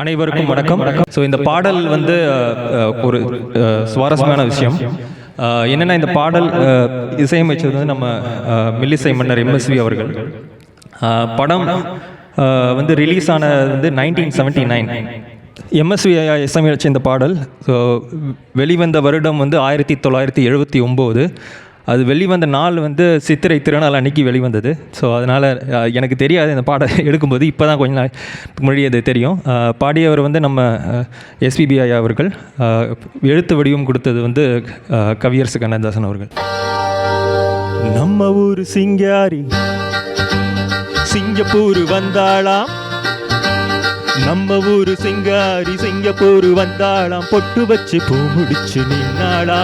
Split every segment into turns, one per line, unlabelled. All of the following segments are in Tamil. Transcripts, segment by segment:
அனைவருக்கும் வணக்கம். ஸோ இந்த பாடல் வந்து ஒரு சுவாரஸ்யமான விஷயம். என்னென்னா இந்த பாடல் இசையமைச்சது வந்து நம்ம மில்லிசை மன்னர் எம்எஸ்வி அவர்கள். படம் வந்து ரிலீஸ் ஆனது வந்து nineteen seventy nine M S V இசையமைச்ச இந்த பாடல் ஸோ வெளிவந்த வருடம் வந்து ஆயிரத்தி தொள்ளாயிரத்தி எழுபத்தி ஒம்பது. அது வெளிவந்த நாள் வந்து சித்திரை திருநாள் அன்னைக்கு வெளிவந்தது. ஸோ அதனால் எனக்கு தெரியாது இந்த பாடம் எடுக்கும்போது. இப்போ தான் கொஞ்ச நாள் முன்னாடி அது தெரியும். பாடியவர் வந்து நம்ம எஸ்பிபி ஐயா அவர்கள். எழுத்து வடிவம் கொடுத்தது வந்து கவியரசு கண்ணதாசன் அவர்கள். நம்ம ஊர் சிங்காரி சிங்கப்பூர் வந்தாளாம். நம்ம ஊரு சிங்காரி சிங்கப்பூர் வந்தாளாம். பொட்டு வச்சு பூ முடிச்சு நின்னாளா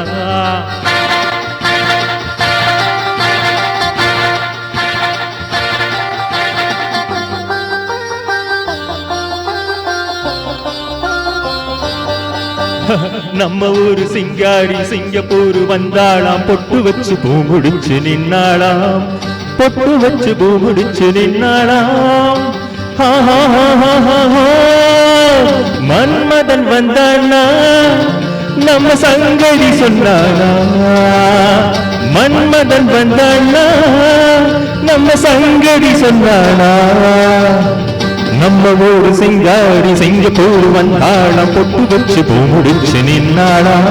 நம்ம ஊரு சிங்காரி சிங்கப்பூர் வந்தாளாம். பொட்டு வச்சு பூ முடிச்சு நின்னாளாம். பொட்டு வச்சு பூ முடிச்சு நின்னாளாம். மன்மதன் வந்தானா நம்ம சங்கதி சொன்னானா? மன்மதன் வந்தானா நம்ம சங்கதி சொன்னானா? நம்மளோடு ஊரு செஞ்ச போடு வந்தாளாம் பொட்டு வச்சு பூ முடிச்சு நின்னாளாம்.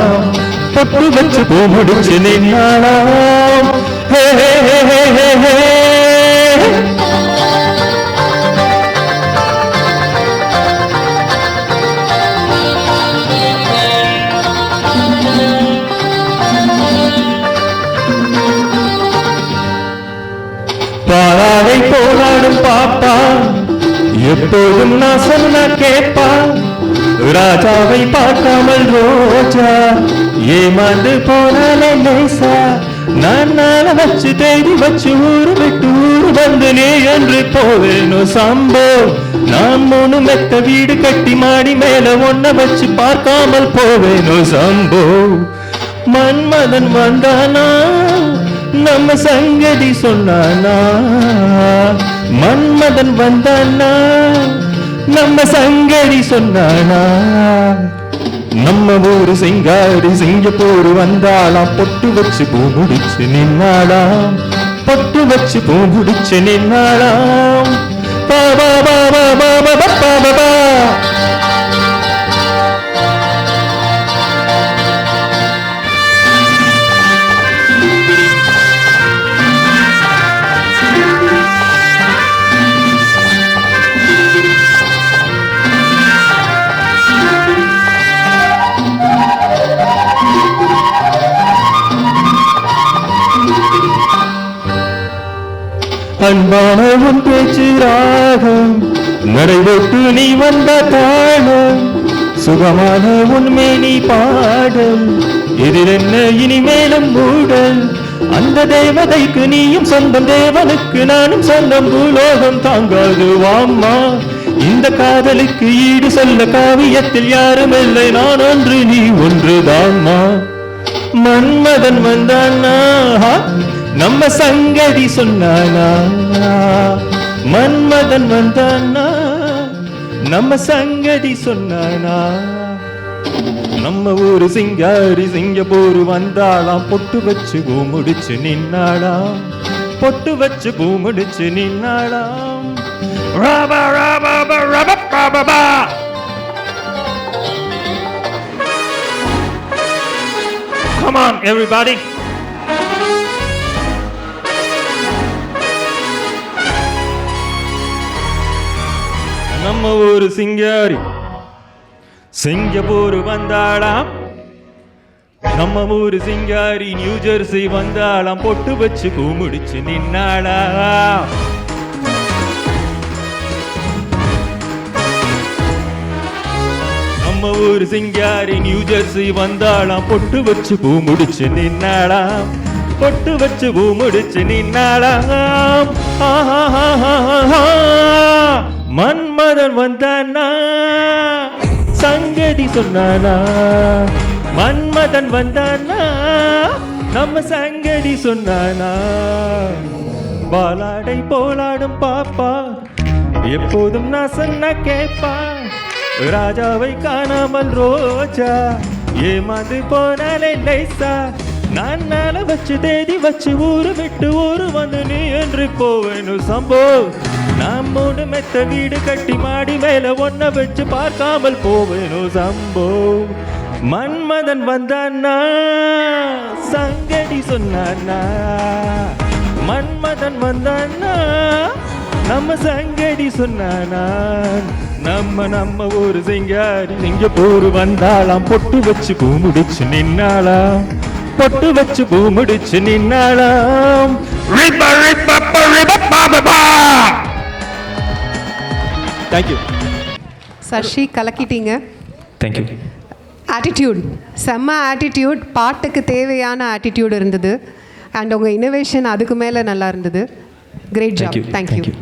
பொட்டு வச்சு பூ முடிச்சு நின்னாளாம் ஹே, ஹே, ஹே, ஹே, எப்போதும் நான் சொன்ன கேட்பா ராஜாவை பார்க்காமல் ரோஜா. ஏமாந்து போனாலே லேசா. நான் நாள வச்சு தேடி வச்சு ஊரு விட்டு ஊரு வந்து நீ என்று போவேனோ சாம்போ. நான் மூணு மெத்த வீடு கட்டி மாடி மேல ஒன்ன வச்சு பார்க்காமல் போவேனோ சாம்போ. மன்மதன் வந்தானா? நம்ம சங்கதி சொன்னானா? மன்மதன் வந்தானா? நம்ம சங்கடி சொன்னானா? நம்ம ஊரு சிங்காரி சிங்கப்பூர் வந்தாளாம். பொட்டு வச்சு பூ முடிச்சு நின்னாளாம். பொட்டு வச்சு பூ முடிச்சு நின்னாளாம். பாபா பாபா பா அன்பான உன் பேச்சு ராகம் நடைபெற்று நீ வந்த தாளம் சுகமான உண்மை நீ பாடல் இதில் என்ன இனிமேலும் மூடல். அந்த தேவதைக்கு நீயும் சொந்தம் தேவனுக்கு நானும் சொந்தம் பூலோகம் தாங்காது வாம்மா. இந்த காதலுக்கு ஈடு சொல்ல காவியத்தில் யாரும் இல்லை நான் ஒன்று நீ ஒன்றுதாம்மா. மன்மதன் வந்தானா? நம்ம சங்கதி சொன்னானா? மன்மதன் வந்தானா? நம்ம சங்கதி சொன்னானா? நம்ம ஊரு சிங்காரி சிங்கப்பூர் வந்தாளாம். பொட்டு வச்சு பூமுடிச்சு நின்னாளாம். பொட்டு வச்சு பூமுடிச்சு நின்னாளாம். ராபா ராபா பா, ராபா. Come on, everybody. நம்ம ஊரு சிங்காரி. சிங்கப்பூர் வந்தாளாம். நம்ம ஊரு சிங்காரி நியூ ஜெர்சி வந்தாளாம். பொட்டு வச்சு கூமுடிச்சு நின்னாளா நம்ம ஊரு சிங்காரி நியூ ஜெர்சி வந்தாளாம். பொட்டு வச்சு பூ முடிச்சு நின்னாளாம். பொட்டு வச்சு பூ முடிச்சு நின்னாளாம். மன்மதன் வந்தானா? சங்கதி சொன்னானா? மன்மதன் வந்தானா? நம்ம சங்கடி சொன்னானா? பாலாடை போலாடும் பாப்பா எப்போதும் நான் சொன்ன கேட்பா ராஜாவை காணாமல் ரோஜா ஏமாந்து போனாலே லைசா நான் நாள வச்சு தேதி வச்சு ஊரு விட்டு ஊரு வந்து நீ என்று போவேனு சம்போ. நான் மூணு மெத்த வீடு கட்டி மாடி மேல ஒன்ன வச்சு பார்க்காமல் போவேனு சம்போ. மன்மதன் வந்தான்னா சங்கடி சொன்னான்னா. மன்மதன் வந்தான்னா நம்ம சங்கடி சொன்னானா. நம்ம நம்ம ஒரு சிங்காரி. சிங்கப்பூர் வந்தாளாம் பொட்டு வச்சு பூ முடிச்சு நின்னாளாம் பொட்டு வச்சு பூ முடிச்சு நின்னாளாம் தேங்க்யூ
சஷி கலக்கிட்டீங்க.
தேங்க்யூ
ஆட்டிடியூட் செம்ம ஆட்டிடியூட் பாட்டுக்கு தேவையான ஆட்டிடியூட் இருந்தது. அண்ட் உங்கள் இன்னோவேஷன் அதுக்கு மேலே நல்லா இருந்தது. Great job. Thank you
Thank you.